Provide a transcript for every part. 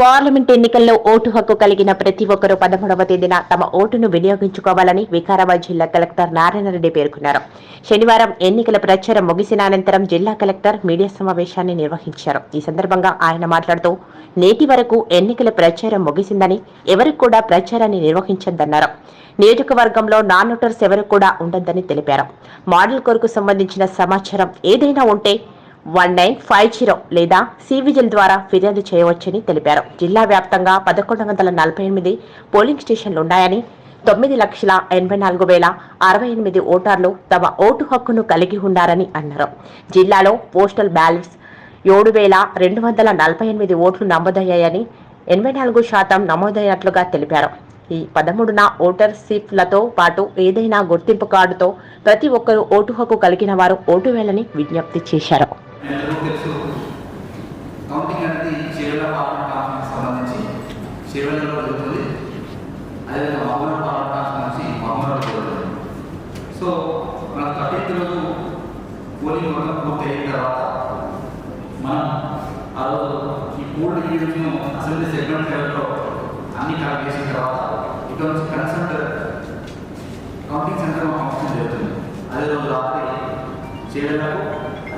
Parliament ఎన్నికల్లో vote హక్కు కలిగిన ప్రతి ఒక్కరూ పదమూడవ తేదీన తమ ఓటును వినియోగించుకోవాలని వికారాబాద్ జిల్లా కలెక్టర్ నారాయణరెడ్డి పేర్కొన్నారు. శనివారం ఎన్నికల ప్రచారం ముగిసిన అనంతరం జిల్లా కలెక్టర్ మీడియా సమావేశాన్ని నిర్వహించారు. ఈ సందర్భంగా ఆయన మాట్లాడుతూ నేటి వరకు ఎన్నికల ప్రచారం ముగిసిందని ఎవరికి కూడా ప్రచారాన్ని నిర్వహించొద్దన్నారు. నియోజకవర్గంలో నాన్ ఓటర్స్ ఎవరు కూడా ఉండొద్దని తెలిపారు. మోడల్ కొరకు సంబంధించిన సమాచారం ఏదైనా ఉంటే వన్ నైన్ ఫైవ్ జీరో లేదా సివిజిల్ ద్వారా ఫిర్యాదు చేయవచ్చని తెలిపారు. జిల్లా వ్యాప్తంగా పదకొండు వందల నలభై ఎనిమిది పోలింగ్ స్టేషన్లు ఉన్నాయని తొమ్మిది లక్షల ఎనభై నాలుగు వేల అరవై ఎనిమిది ఓటర్లు తమ ఓటు హక్కును కలిగి ఉన్నారని అన్నారు. జిల్లాలో పోస్టల్ బ్యాలెట్స్ ఏడు వేల రెండు వందల నలభై ఎనిమిది ఓట్లు నమోదయ్యాయని ఎనభై నాలుగు శాతం నమోదైనట్లుగా తెలిపారు. ఈ పదమూడున ఓటర్ స్లిప్లతో పాటు ఏదైనా గుర్తింపు కార్డుతో ప్రతి ఒక్కరూ ఓటు హక్కు కలిగిన వారు ఓటు వేయాలని విజ్ఞప్తి చేశారు. అందరూ తెలుసు? కౌంటింగ్ అనేది చీరల పాలన కాన్ఫరెన్స్ సంబంధించి చీరలలో జరుగుతుంది. అదేవిధంగా మమ్మల్ని పాలన కాన్ఫరెన్స్ నుంచి మమ్మల్ని జరుగుతుంది. సో మన థర్టీన్త్ రోజు పోలింగ్ మొత్తం పూర్తి అయిన తర్వాత మనం ఆ రోజు ఈ మూడు డివిజన్ అసెంబ్లీ సెగ్మెంట్ లెవెల్లో అన్ని కలెక్ట్ చేసిన తర్వాత ఇక్కడ నుంచి కన్సల్ట్ కౌంటింగ్ సెంటర్ పంపించడం జరుగుతుంది. అదే రోజు రాత్రి చీరలకు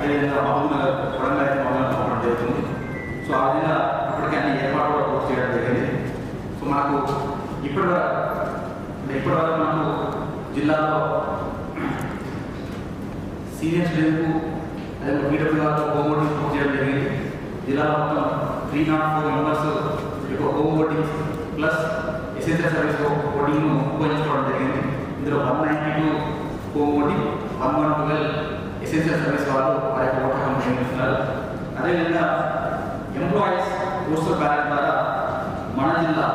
అదేవిధంగా మహబూబ్ నగర్ వరంగల్ అయితే మమ్మల్ని పంపడం జరుగుతుంది. సో ఆ విధంగా ఇప్పటికే అన్ని ఏర్పాట్లు కూడా పూర్తి చేయడం జరిగింది. సో మనకు ఇప్పటి వరకు ఇప్పటి వరకు మనకు జిల్లాలో సీనియర్ స్టూడెంట్కు అదే పీడబ్ల్యూ గారు హోమ్ ఓటింగ్ పూర్తి చేయడం జరిగింది. జిల్లాలో మొత్తం three nought four members home voting plus essential service ఓటింగ్ను ఉపయోగించుకోవడం జరిగింది. ఇందులో one ninety two home voting one one twelve essential service వాళ్ళు వారి యొక్క ఓటర్ హక్కు వినియోగిస్తున్నారు అదేవిధంగా ఎంప్లాయీస్ పోస్టల్ బ్యాలెట్ ద్వారా మన జిల్లా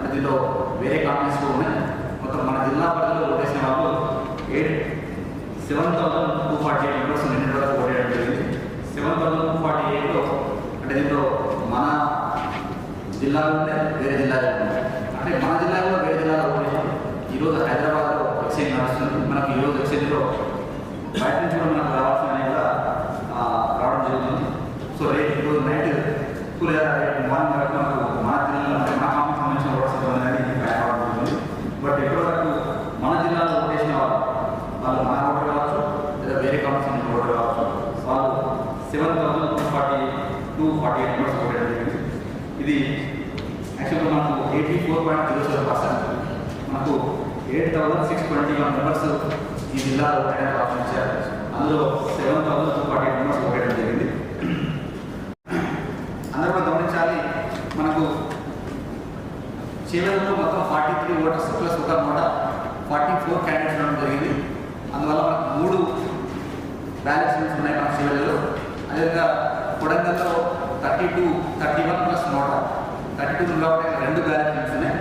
అంటే వేరే కాంపెనీస్ ఉన్నాయి. మొత్తం మన జిల్లా పరిధిలో ఓటేసిన వాళ్ళు eight seven thousand two forty eight members నిన్న వరకు ఓటేయడం జరిగింది. సెవెన్ థౌసండ్ టూ ఫార్టీ ఎయిట్లో అంటే దీంట్లో మన జిల్లాలో ఉన్నాయి వేరే జిల్లాలో ఉన్నాయి. అంటే మన జిల్లాలో వేరే జిల్లాలో ఓటేసి ఈరోజు హైదరాబాద్లో ఎక్స్చేంజ్ నడుస్తుంది. మనకి ఈరోజు ఎక్స్చేంజ్లో బయట నుంచి కూడా మనకు రావాల్సిన కూడా రావడం జరుగుతుంది. సో రేపు ఇప్పుడు నైట్ టూ లేదా రేపు మార్నింగ్ వరకు మనకు మన జిల్లాలో అంటే మన కామన్ సంబంధించిన ఓటర్స్ అనేది బయట రావడం జరుగుతుంది. బట్ ఇప్పటి వరకు మన జిల్లాలో ఓటేసిన వాళ్ళు వాళ్ళు మన ఓటర్ కావచ్చు లేదా వేరే కామన్ ఓటర్ కావచ్చు వాళ్ళు seven thousand two forty two forty eight members voter జరిగింది. ఇది యాక్చువల్గా మనకు eighty four point zero seven percent. మనకు eight thousand six twenty one members ఈ జిల్లాలో ఓటేయడానికి ప్రారంభించారు. అందులో seven thousand two forty eight members ఓటేయడం జరిగింది. అందరూ కూడా గమనించాలి మనకు చివరిలో మొత్తం ఫార్టీ త్రీ ఓటర్స్ ప్లస్ ఒక నూట ఫార్టీ ఫోర్ క్యాండిడేట్స్ ఉండడం జరిగింది. అందువల్ల మనకు మూడు బ్యాలెన్స్ ఉన్నాయి మన చివరిలో. అదేవిధంగా కొడంగల్లో thirty two thirty one plus నూట. థర్టీ టూ కాబట్టి రెండు బ్యాలెన్స్ ఉన్నాయి.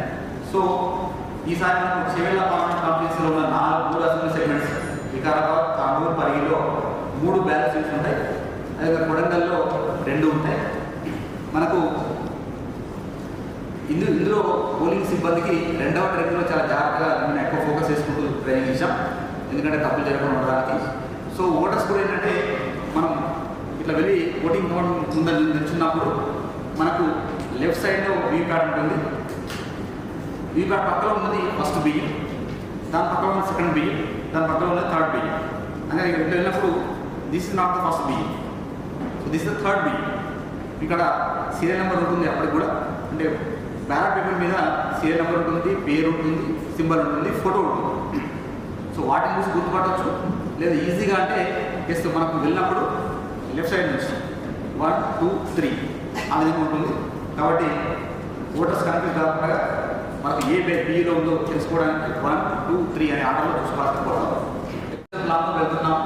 సో ఈసారి మనకు చివరిలో పార్లమెంట్ కాంప్లెక్స్లో ఉన్న నాలుగు వికారాబాద్ తాండూరు పరిగిలో మూడు బ్యాలెన్స్ ఉంటాయి. అదేవిధంగా కొడంగల్లో రెండు ఉంటాయి. మనకు ఇందు ఇందులో పోలింగ్ సిబ్బందికి రెండవ ట్రైనింగ్లో చాలా జాగ్రత్తగా నేను ఎక్కువ ఫోకస్ చేసుకుంటూ ట్రైనింగ్ ఇచ్చాం. ఎందుకంటే తప్పులు జరగకుండా ఉండడానికి. సో ఓటర్స్ కూడా ఏంటంటే మనం ఇట్లా వెళ్ళి ఓటింగ్ పోవడం ముందని నిల్చున్నప్పుడు మనకు లెఫ్ట్ సైడ్లో వీప్యాట్ ఉంటుంది. వీప్యాట్ పక్కన ఉన్నది ఫస్ట్ బియ్యం. దాని పక్కన ఉన్న సెకండ్ బియ్యం దాని పక్కన ఉన్న థర్డ్ బియ్యం అంటే ఇట్లా వెళ్ళినప్పుడు this is not the first బియ్యం సో దిస్ ద థర్డ్ బియ్యం ఇక్కడ సీరియల్ నెంబర్ ఉంటుంది అప్పటికి కూడా. అంటే బ్యాలెట్ పేపర్ మీద సీరియల్ నెంబర్ ఉంటుంది పేరు ఉంటుంది సింబల్ ఉంటుంది ఫోటో ఉంటుంది. సో వాటిని చూసి గుర్తుపట్టవచ్చు లేదా ఈజీగా అంటే జస్ట్ మనకు వెళ్ళినప్పుడు లెఫ్ట్ సైడ్ నుంచి వన్ టూ త్రీ ఆ విధంగా ఉంటుంది. కాబట్టి ఓటర్స్ కన్ఫ్యూజ్ కాకుండా మనకు ఏ బిలో ఉందో తెలుసుకోవడానికి వన్ టూ త్రీ అనే ఆర్డర్లో చూసుకోవాల్సిన లాంగ్ వెళ్తున్నాం.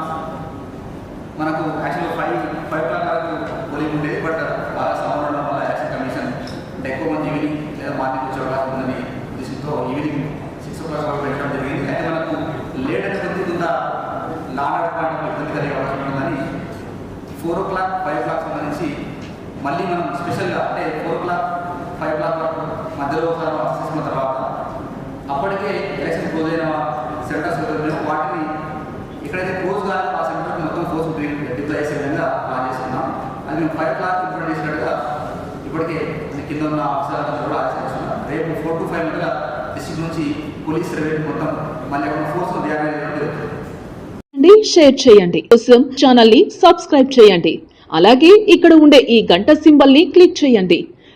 మనకు యాక్చువల్గా ఫైవ్ ఫైవ్ క్లాక్ వరకు పోలింగ్ ఉండేది బట్ బాగా సౌండ్ ఉండడం వల్ల యాక్షన్ కమిషన్ అంటే ఎక్కువ మంది ఈవినింగ్ లేదా మార్నింగ్ వచ్చే అవకాశం ఉందని ఉద్దేశంతో ఈవినింగ్ సిక్స్ ఓ క్లాక్ వరకు పెట్టడం జరిగింది. అయితే మనకు లేట్ అయిన కింద లాంగ్ ఇబ్బంది కలిగే అవకాశం ఉందని four o'clock five clock సంబంధించి మళ్ళీ మనం స్పెషల్గా అంటే four o'clock five clock వరకు మధ్యలో ఒకసారి వాపస్ తీసుకున్న తర్వాత అప్పటికే ఎలక్షన్ క్లోజ్ అయిన సెంటర్స్ వాటిని ఎక్కడైతే క్లోజ్ కాదు ఆ సెంటర్ మొత్తం ఫోర్స్ డిప్లై చేసే విధంగా ప్లాన్ చేసుకున్నాం. అది మేము ఫైవ్ క్లాక్ ఇంప్లిమెంట్ చేసినట్టుగా ఇప్పటికే కింద ఉన్న ఆఫీసర్లందరూ కూడా ఆచరిస్తున్నారు రేపు ఫోర్ టు ఫైవ్ మధ్య డిస్ట్రిక్ట్ నుంచి పోలీస్ రెవెన్యూ మొత్తం మళ్ళీ ఒక ఫోర్స్ రియాక్ట్ షేర్ చేయండి కోసం ఛానల్ని సబ్స్క్రైబ్ చేయండి. అలాగే ఇక్కడ ఉండే ఈ గంట సింబల్ని క్లిక్ చేయండి.